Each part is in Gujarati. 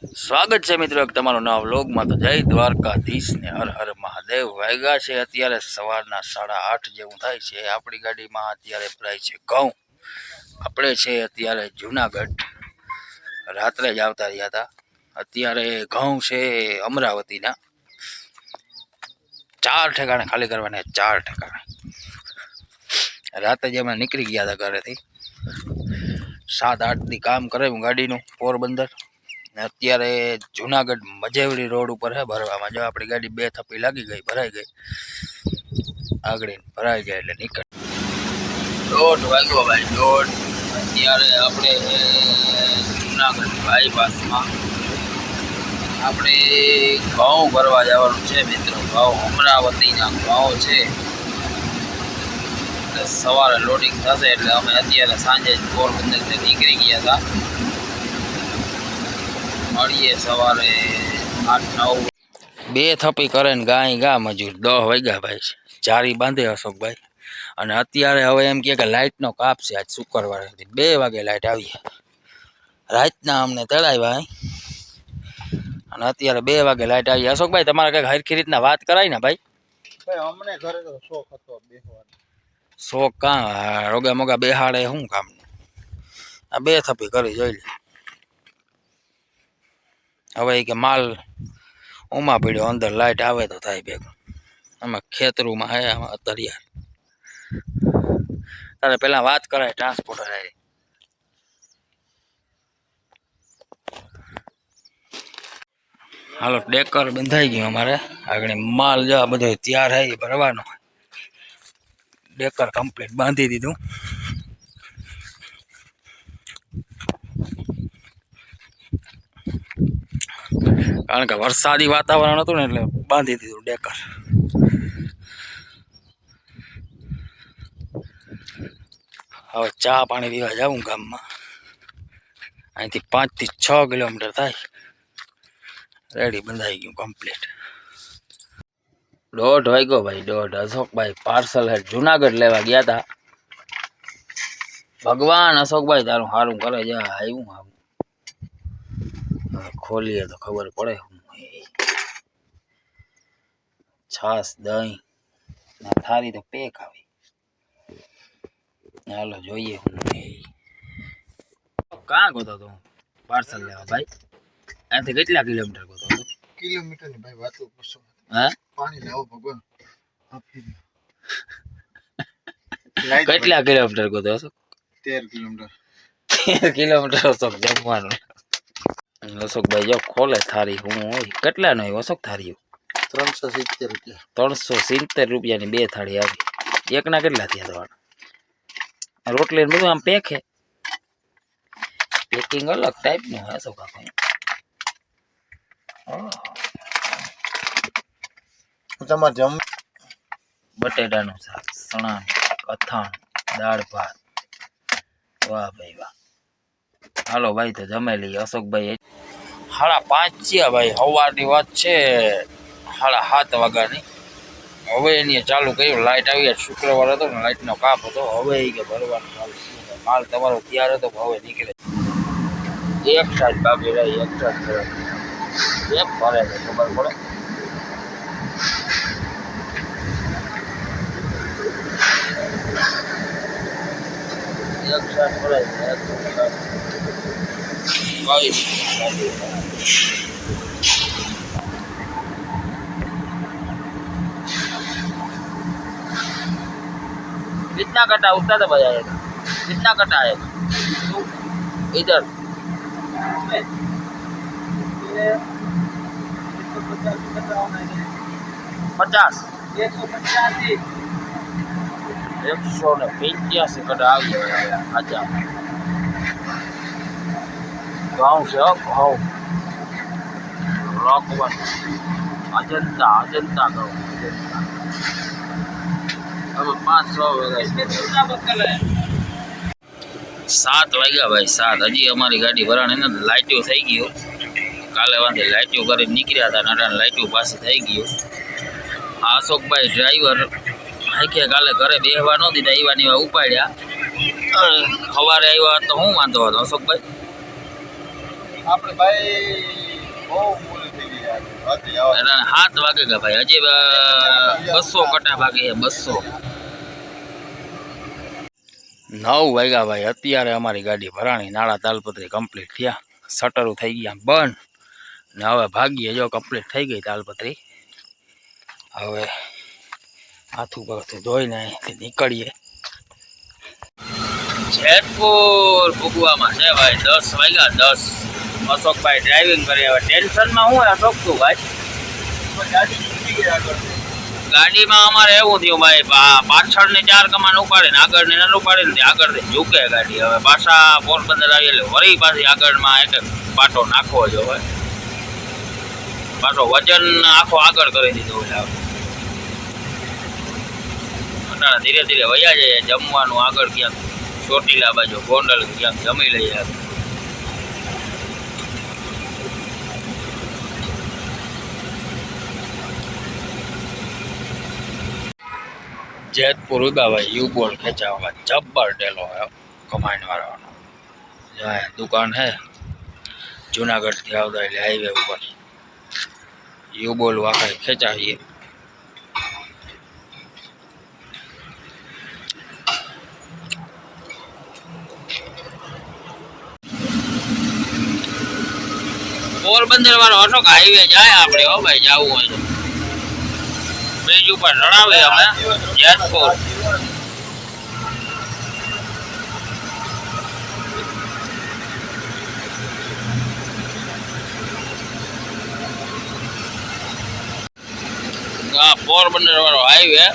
સ્વાગત છે મિત્રો એક તમારું નવા વ્લોગમાં. તો જય દ્વારકાધીશ ને હર હર મહાદેવ. વાગ્યા છે અત્યારે સવારના સાડા આઠ જેવું થાય છે. આપણી ગાડીમાં અત્યારે ભરાય છે ઘઉં. આપણે છે અત્યારે જુનાગઢ. રાત્રે જ આવતા રહ્યા હતા. અત્યારે ઘઉં છે અમરાવતીના. ચાર ઠેકાણે, ખાલી કરવાના ચાર ઠેકાણે. રાતે જ અમે નીકળી ગયા હતા ઘરેથી. સાત આઠથી કામ કામ કરાવ્યું ગાડીનું પોરબંદર. અત્યારે જુનાગઢ મજેવડી રોડ ઉપર છે ભરવામાં. જો આપણી ગાડી બે થપ્પી લાગી ગઈ, ભરાઈ ગઈ. આગળ ભરાઈ જાય એટલે નીકળ. દોઢ વાગ્યો ભાઈ, દોઢ. અત્યારે આપણે જુનાગઢ બાયપાસમાં આપણે ઘઉં ભરવા જવાનું છે મિત્રો. ઘઉં અમરાવતીના ઘઉં છે. સવારે લોડિંગ થશે એટલે અમે અત્યારે સાંજે પોરબંદરથી નીકળી ગયા હતા. મળીએ સવારે આઠ નવ. બે થપી કરે ને ગાય ગા મજૂર. દહ વાગ્યા ભાઈ. જારી બાંધે અશોકભાઈ. અને અત્યારે હવે એમ કહે કે લાઇટનો કાપ છે આજ શુક્રવારે બે વાગે લાઇટ આવી રાતના અમને તેડાવ્યા ભાઈ. અને અત્યારે બે વાગે લાઇટ આવી અશોકભાઈ તમારે કંઈક હરખી રીતના વાત કરાય ને ભાઈ? ભાઈ અમને ઘરે તો શોખ હતો બેસવાનો શોખ કાં? રોગા મોગા બેહાડે શું કામ? આ બે થપી કરી જોઈ લે. હવે કે માલ ઉમા પીડ્યો, અંદર લાઇટ આવે તો થાય ભેગું. આમાં ખેતરુમાં હે આમાં તરિયા તારે પેલા વાત કરાય ટ્રાન્સપોર્ટર હારે. હાલો, ડેકર બંધાઈ ગયું અમારે. આગળ માલ જો આ બધો તૈયાર હે ભરવાનો. ડેકર કમ્પ્લીટ બાંધી દીધું. કારણ કે વરસાદી વાતાવરણ હતું ને એટલે બાંધી દીધું ડેકર. હવે ચા પાણી પીવા જાઉં ગામમાં. અહીંથી પાંચથી છ કિલોમીટર થાય. રેડી, બંધાઈ ગયું કમ્પ્લીટ દોઢ વાગ્યો ભાઈ, દોઢ. અશોકભાઈ પાર્સલ હે જુનાગઢ લેવા ગયા હતા ભગવાન, અશોકભાઈ તારું સારું કરે છે. આવ્યું ખોલીએ તો ખબર પડે છાસ દહીં ને થારી તો પેક આવી. હાલો જોઈએ હું કાં ગોતો તું? પાર્સલ લેવા ભાઈ? અહીંથી કેટલા કિલોમીટર ગોતો તું? કિલોમીટરની ભાઈ વાતો કરશો હા? પાણી લાવો ભગવાન. કેટલા કિલોમીટર ગોતો હતો તેર કિલોમીટર. તેર કિલોમીટર હતો જમવાનું અશોકભાઈ જો ખોલે થારી હું હોય. કેટલા હોય અશોક થારી ત્રણસો સિત્તેર રૂપિયા. ત્રણસો સિત્તેર રૂપિયાની બે થાળી આવી. એકના કેટલા થયા તમારા? રોટલી બધું આમ પેક હે પેકિંગ અલગ ટાઈપનું હોય અશોક આપણે તમારે જમ બટેટાનું શાક સણા અથાણ દાળ ભાત. વાહ ભાઈ વાહ. હાલો ભાઈ તો જમેલી. અશોકભાઈ સાડા પાંચ થયા ભાઈ સવારની વાત છે. સાડા સાત વાગ્યાની. હવે એની ચાલુ કર્યું લાઇટ આવી આજ શુક્રવાર હતો ને લાઇટનો કાપ હતો. હવે ઈ કે ભરવાનું ચાલુ થયું છે. માલ તમારો તૈયાર હતો, પણ હવે નીકળે. એક સાઈડ બાકી રહી, એક સાઈડ ભરે. એક ભરે છે ખબર પડે. એક સાઈડ ભરાય છે એક સાઈડ કઈ कितना कटा उतना तो बजाएगा कितना कटा आएगा इधर पचास एक सौ ने पिंचासी कटा आ गया अच्छा ઘઉં છે ઘઉં રોક વન અજંતા અજંતા ઘઉં અજંતા હવે પાંચ છ વાગ્યા સાત વાગ્યા ભાઈ સાત હજી અમારી ગાડી ભરાણ એને લાઇટો થઈ ગયો કાલે વાંધે લાઇટો કરીને નીકળ્યા હતા નડાને લાઇટો પાસે થઈ ગયો આ અશોકભાઈ ડ્રાઈવર આખે કાલે ઘરે બેહવા ન દીધા એવા એવા ઉપાડ્યા સવારે આવ્યા તો હું વાંધો હતો અશોકભાઈ આપણે ભાઈ વાગે ગયા ભાઈ. હજી બસો કટા બસો. નવ વાગ્યા ભાઈ. અત્યારે અમારી ગાડી ભરાણી નાળા તાલપત્રી કમ્પ્લીટ થયા. શટરો થઈ ગયા, બંધ. ને હવે ભાગીએ જો કમ્પ્લીટ થઈ ગઈ તાલપત્રી. હવે હાથું પગથું ધોઈને અહીંથી નીકળીએ. જેતપુર ભૂગવામાં છે ભાઈ. દસ વાગ્યા, દસ. અશોકભાઈ ડ્રાઇવિંગ કરી. હવે ટેન્શનમાં હું અશોક તું ભાઈ? ગાડીમાં અમારે એવું થયું ભાઈ પાછળની ચાર કમાન ઉપાડીને આગળની ન ઉપાડીને આગળ ઝૂકે ગાડી. હવે પાછા પોરબંદર આવી એટલે વળી પાછી આગળમાં એક પાટો નાખવો જો હોય પાછો વજન આખો આગળ કરી દીધો એટલે ધીરે ધીરે વયા જાય, જમવાનું આગળ ક્યાંક ચોટીલા બાજુ, ગોંડલ ક્યાંક જમી લઈએ. જેતપુર ઉગાભાઈ યુ બોલ ખેંચાવા જબ્બર ડેલો કમાઈને વાળવાનો. દુકાન હે, જુનાગઢથી આવતા એટલે હાઈવે ઉપર. યુ બોલ વાંકાઈ ખેંચાવીએ. પોરબંદર વાળો અશોક હાઈવે જાય આપણે હો ભાઈ, જવું હોય તો ઉપર ચડાવે અમે. જેતપુર આ પોરબંદર વાળો હાઈવે.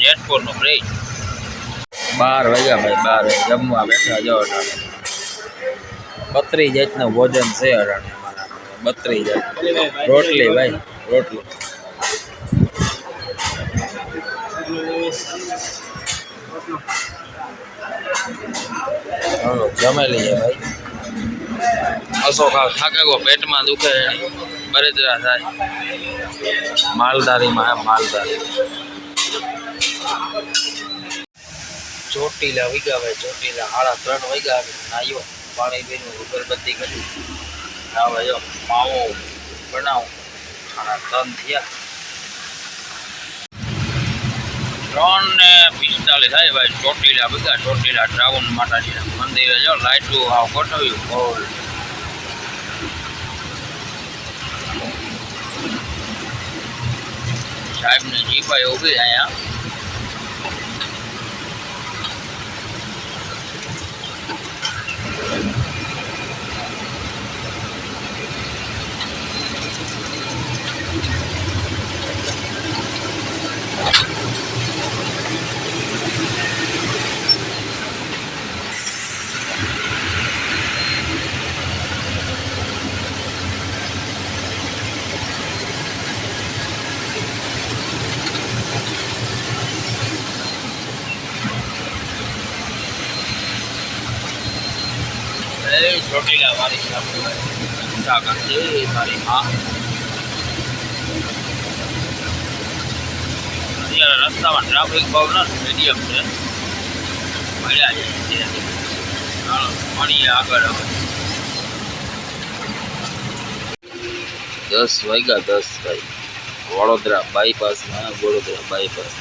જેતપુર નો બ્રિજ બાર વાગ્યા ભાઈ, બાર જમવા બેઠા જાઓ બત્રીસ જાતનું ભોજન છે અરણ્યમાં. બત્રી જાત. રોટલી ભાઈ રોટલી. હાલો, જમી લઈએ ભાઈ. અસો આવ થાકે ગો પેટમાં દુખે બરેદરા થાય. માલધારીમાં માલધારી. ચોટીલા વાગ્યા ભાઈ ચોટીલા સાડા ત્રણ વાગ્યા નાયો. પાણી પીનું અગરબત્તી કરી હવે જો માવો બનાવું સાડા ત્રણ થયા ત્રણ ને પિસ્તાલીસ થાય ભાઈ ચોટીલા બધા ચોટીલા શ્રાવણ માતાજીના મંદિરે જો લાઈટું આવ ગોઠવ્યું ગોળ સાહેબને જીપાઈ ઊભી અહીંયા ચોટીલા મારી સાગર છે મારી માં. અત્યારે રસ્તામાં ટ્રાફિક બહુ ન મીડિયમ છે. મળ્યા છે મળીએ આગળ હવે. દસ વાગ્યા દસ ભાઈ. વડોદરા બાયપાસમાં વડોદરા બાયપાસ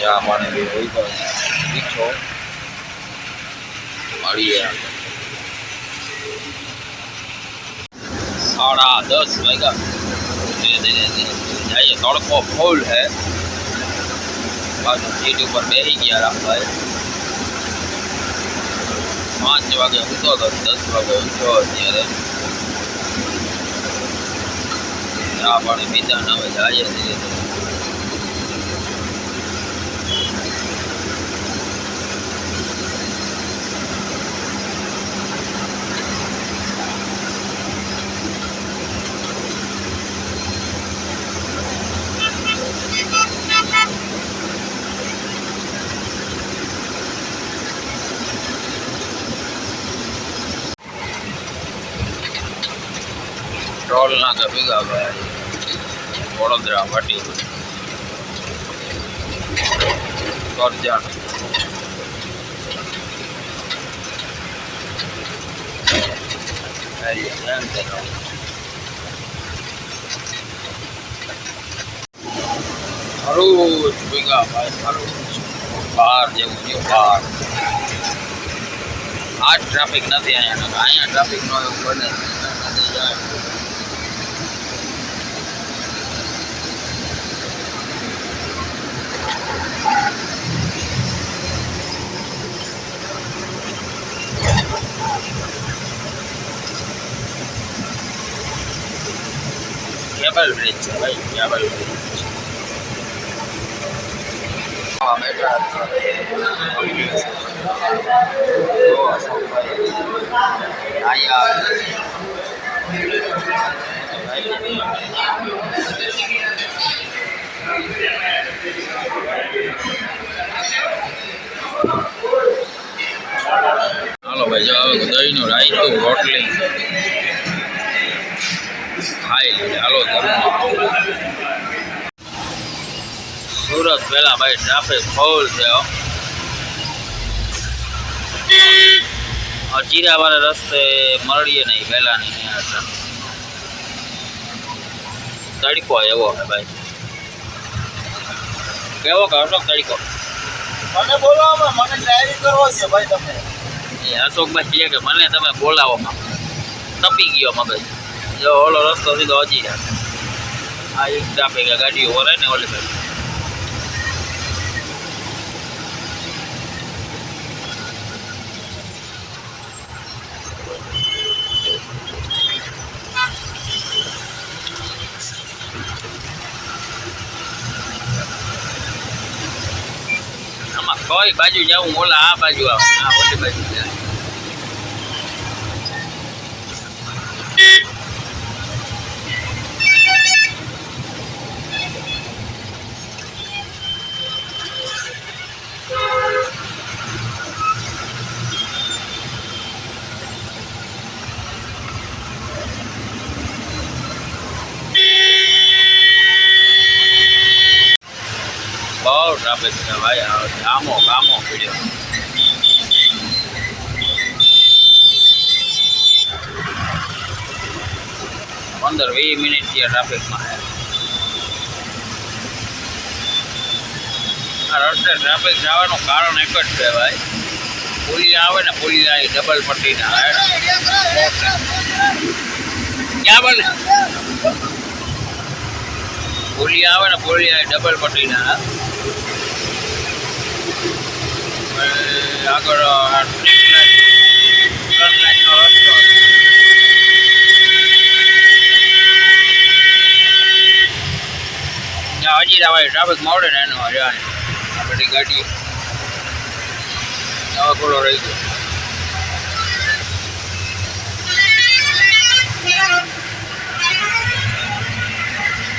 ચા પાણી બી હોય મળીએ આગળ. સાડા દસ વાગ્યા ધીરે ધીરે ધીરે જઈએ તડકો ફૂલ હે પાછું સીટ ઉપર બેસી ગયા રાખભાઈ પાંચ વાગે ઊંધો હતો દસ વાગે ઊંધો અત્યારે ચા પાણી પીધા ને હવે જઈએ ધીરે ધીરે ટોલ નાકે વડોદરા, વાટી. ભાઈ ભરૂચ બહાર જેવું થયું બહાર. આ ટ્રાફિક નથી અહીંયા અહીંયા ટ્રાફિક નો એવું બને નથી જાય કેબલ બ્રિજ છે ભાઈ કેબલ બ્રિજ હા બેઠા જો અશોકભાઈ અહીંયા હાલો ભાઈ જો હવે દહીંનું રાયતું રોટલી ખાઈ લઈએ હાલો સુરત પેલા ભાઈ ટ્રાફિક ફૂલ છે હો. અજીરા વાળા રસ્તે મળીએ નહીં પહેલા નહીં તડકો એવો છે ભાઈ. કેવો કે અશોક તડકો? મને બોલાવો મને ડ્રાઇવિંગ કરવો છે ભાઈ તમે. એ અશોકભાઈ કે મને તમે બોલાવો તપી ગયો મગજ. જો ઓલો રસ્તો સીધો અજીરા આ એક ટ્રાફિક ગાડીઓ વરે ને ઓલી ભાઈ આમાં કઈ બાજુ જાઉં ઓલા આ બાજુ આવ બહુ ટ્રાફિક છે ભાઈ, આ કામો પીડ્યો. પંદર વીસ મિનિટ થયા ટ્રાફિકમાં. રસ્તે ટ્રાફિક જવાનું કારણ એક જ છે ભાઈ. પુલી આવે ને પુલી આવી ડબલ પટ્ટી ના ક્યાં બને પુલી આવે ને પુલી આવી ડબલ પટ્ટી ના આગળ આ ટ્રીપ લાઈન ટ્રક લાઈનનો રસ્તો ત્યાં હજી ભાઈ ટ્રાફિક મોડે ને એનો જાય આ બધી ગાડી નવા ખોલો રહી ગયો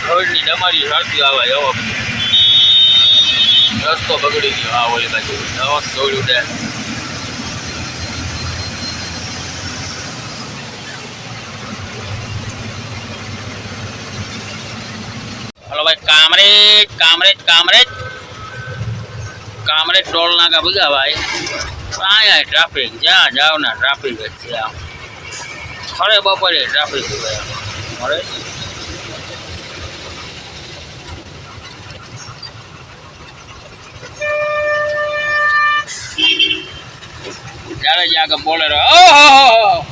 રોડની તમારી સાચી આવે એવો રસ્તો બગડી ગયો. આ ઓલી બાજુ. નવો દોડ્યું દે હલો ભાઈ, કામરેજ કામરેજ કામરેજ. કામરેજ ટોલ નાકા ભૂગા ભાઈ. અહીંયા ટ્રાફિક જ્યાં જાવ ને ટ્રાફિક જ છે આમ. ખરે બપોરે ટ્રાફિક મળે જ્યારે જ આગળ બોલેરો ઓહો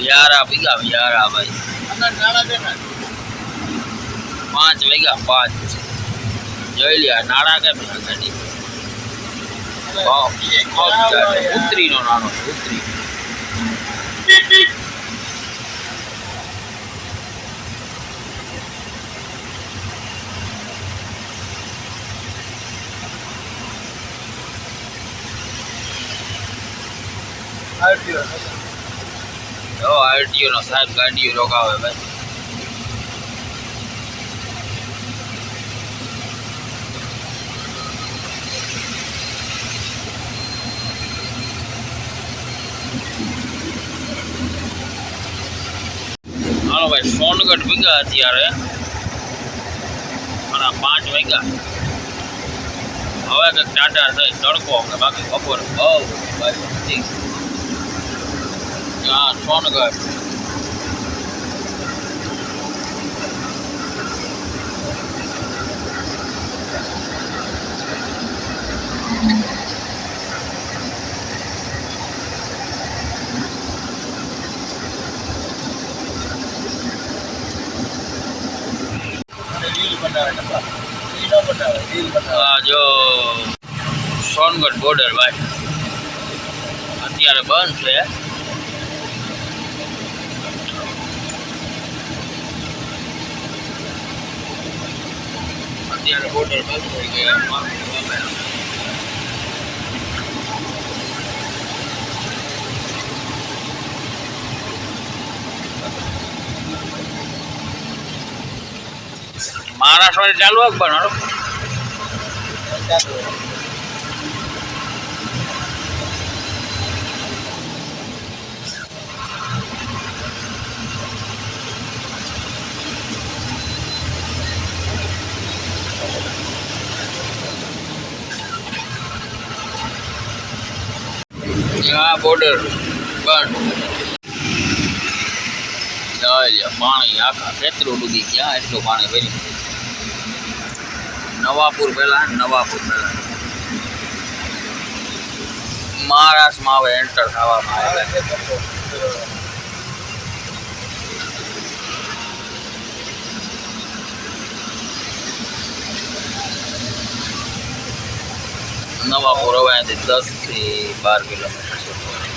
યારા ભીગા, યારા ભાઈ. ને પાંચ વાગ્યા પાંચ. જોઈ લ્યા નાણા કેમ છે ગાડી ઉતરી નો નાનો ઉતરી આરટીઓ જો આરટીઓ નો સાહેબ ગાડીઓ રોકાવે ભાઈ ભાઈ, સોનગઢ ભીગા અત્યારે. સાડા પાંચ વાગ્યા. હવે કંઈક ટાટા થઈ, તડકો કે બાકી બપોર. બહુ હા સોનગઢ. રીલ બનાવે ને બા. ઈ ન બનાવે રીલ બનાવે આ જો સોનગઢ બોર્ડર ભાઈ. અત્યારે બંધ છે. અત્યારે બોર્ડર બંધ થઈ ગયા ચાલુ હોય પણ આ બોર્ડર બંધ પાણી આખા ખેતરું ડૂબી ગયા એટલું પાણી ભર્યું. નવાપુર પહેલા નવાપુર પહેલા. મહારાષ્ટ્રમાં હવે એન્ટર થવામાં આવે નવાપુર હવે દસથી બાર કિલોમીટર